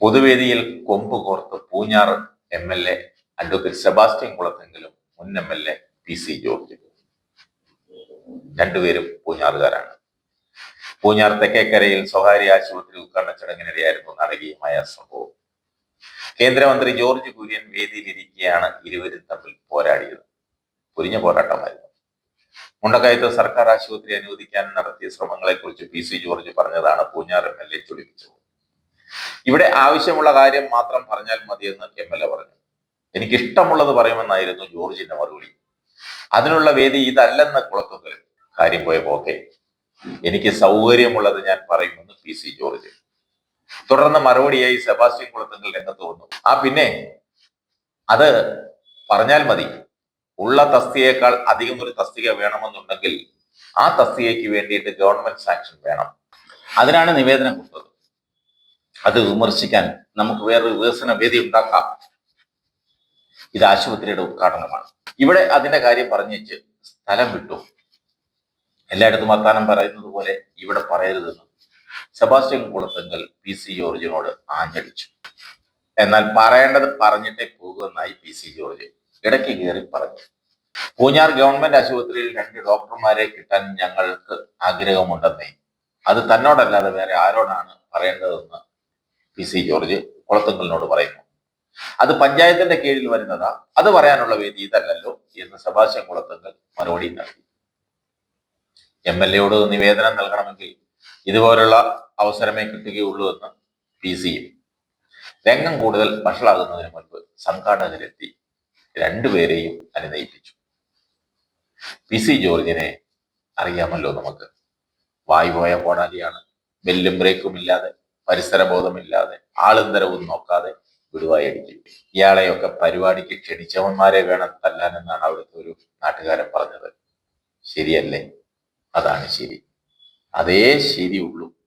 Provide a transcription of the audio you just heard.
പൊതുവേദിയിൽ കൊമ്പ് കോർത്ത് Poonjar M L A advocate Sebastian കുളത്തെങ്കിലും മുൻ M L A P C George. രണ്ടുപേരും പൂഞ്ഞാറുകാരാണ്. പൂഞ്ഞാർ തെക്കേക്കരയിൽ സ്വകാര്യ ആശുപത്രി ഉദ്ഘാടന ചടങ്ങിനിടെയായിരുന്നു നാടകീയമായ സംഭവം. കേന്ദ്രമന്ത്രി ജോർജ് കുര്യൻ വേദിയിലിരിക്കെയാണ് ഇരുവരും തമ്മിൽ പോരാടിയത്. പൊരിഞ്ഞ പോരാട്ടമായിരുന്നു. മുണ്ടക്കയത്ത് സർക്കാർ ആശുപത്രി അനുവദിക്കാൻ നടത്തിയ ശ്രമങ്ങളെക്കുറിച്ച് പി സി ജോർജ് പറഞ്ഞതാണ് പൂഞ്ഞാർ എം എൽ എ ചൊടിപ്പിച്ചത്. ഇവിടെ ആവശ്യമുള്ള കാര്യം മാത്രം പറഞ്ഞാൽ മതിയെന്ന് എം എൽ എ പറഞ്ഞു. എനിക്ക് ഇഷ്ടമുള്ളത് പറയുമെന്നായിരുന്നു ജോർജിന്റെ മറുപടി. അതിനുള്ള വേദി ഇതല്ലെന്ന് കുളത്തുങ്കൽ കാര്യം പോയ പോക്കെ എനിക്ക് സൗകര്യമുള്ളത് ഞാൻ പറയുമെന്ന് പി സി ജോർജ്. തുടർന്ന് മറുപടിയായി സെബാസ്റ്റ്യൻ കുളത്തുങ്കൽ രംഗത്ത് വന്നു. ആ പിന്നെ അത് പറഞ്ഞാൽ മതി. ഉള്ള തസ്തികയേക്കാൾ അധികം ഒരു തസ്തിക വേണമെന്നുണ്ടെങ്കിൽ ആ തസ്തികയ്ക്ക് വേണ്ടിയിട്ട് ഗവൺമെന്റ് സാങ്ഷൻ വേണം. അതിനാണ് നിവേദനം കൊടുത്തത്. അത് വിമർശിക്കാൻ നമുക്ക് വേറൊരു വികസന വേദി ഉണ്ടാക്കാം. ഇത് ആശുപത്രിയുടെ ഉദ്ഘാടനമാണ്. ഇവിടെ അതിന്റെ കാര്യം പറഞ്ഞേച്ച് സ്ഥലം വിട്ടു. എല്ലായിടത്തും വർത്താനം പറയുന്നത് പോലെ ഇവിടെ പറയരുതെന്ന് സെബാസ്റ്റ്യൻ കുളത്തെങ്കൽ പി സി ജോർജിനോട് ആഞ്ഞടിച്ചു. എന്നാൽ പറയേണ്ടത് പറഞ്ഞിട്ടേ പോകുമെന്നായി പി സി ജോർജ് ഇടയ്ക്ക് കയറി പറഞ്ഞു. പൂഞ്ഞാർ ഗവൺമെന്റ് ആശുപത്രിയിൽ രണ്ട് ഡോക്ടർമാരെ കിട്ടാൻ ഞങ്ങൾക്ക് ആഗ്രഹമുണ്ടെന്നേ. അത് തന്നോടല്ലാതെ വേറെ ആരോടാണ് പറയേണ്ടതെന്ന് പി സി ജോർജ് കുളത്തുങ്കലിനോട് പറയുന്നു. അത് പഞ്ചായത്തിന്റെ കീഴിൽ വരുന്നതാ. അത് പറയാനുള്ള വേദി ഇതല്ലല്ലോ എന്ന് സെബാസ്റ്റ്യൻ കുളത്തുങ്കൽ മറുപടി നൽകി. എം എൽ എയോട് നിവേദനം നൽകണമെങ്കിൽ ഇതുപോലുള്ള അവസരമേ കിട്ടുകയുള്ളൂ എന്ന് പി സിയും. രംഗം കൂടുതൽ വഷളാകുന്നതിന് മുൻപ് സംഘാടകരെത്തി രണ്ടുപേരെയും അനുനയിപ്പിച്ചു. പി സി ജോർജിനെ അറിയാമല്ലോ നമുക്ക്. വായു പോയ പോടാലിയാണ് ബെല്ലും ബ്രേക്കും ഇല്ലാതെ പരിസര ബോധമില്ലാതെ നോക്കാതെ വിടുവായി അടിക്കും ഇയാളെയൊക്കെ പരിപാടിക്ക് ക്ഷണിച്ചവന്മാരെ വേണം തല്ലാൻ എന്നാണ് അവിടുത്തെ ഒരു നാട്ടുകാരൻ പറഞ്ഞത്. ശരിയല്ലേ? അതാണ് ശരി. അതേ ശരിയുള്ളൂ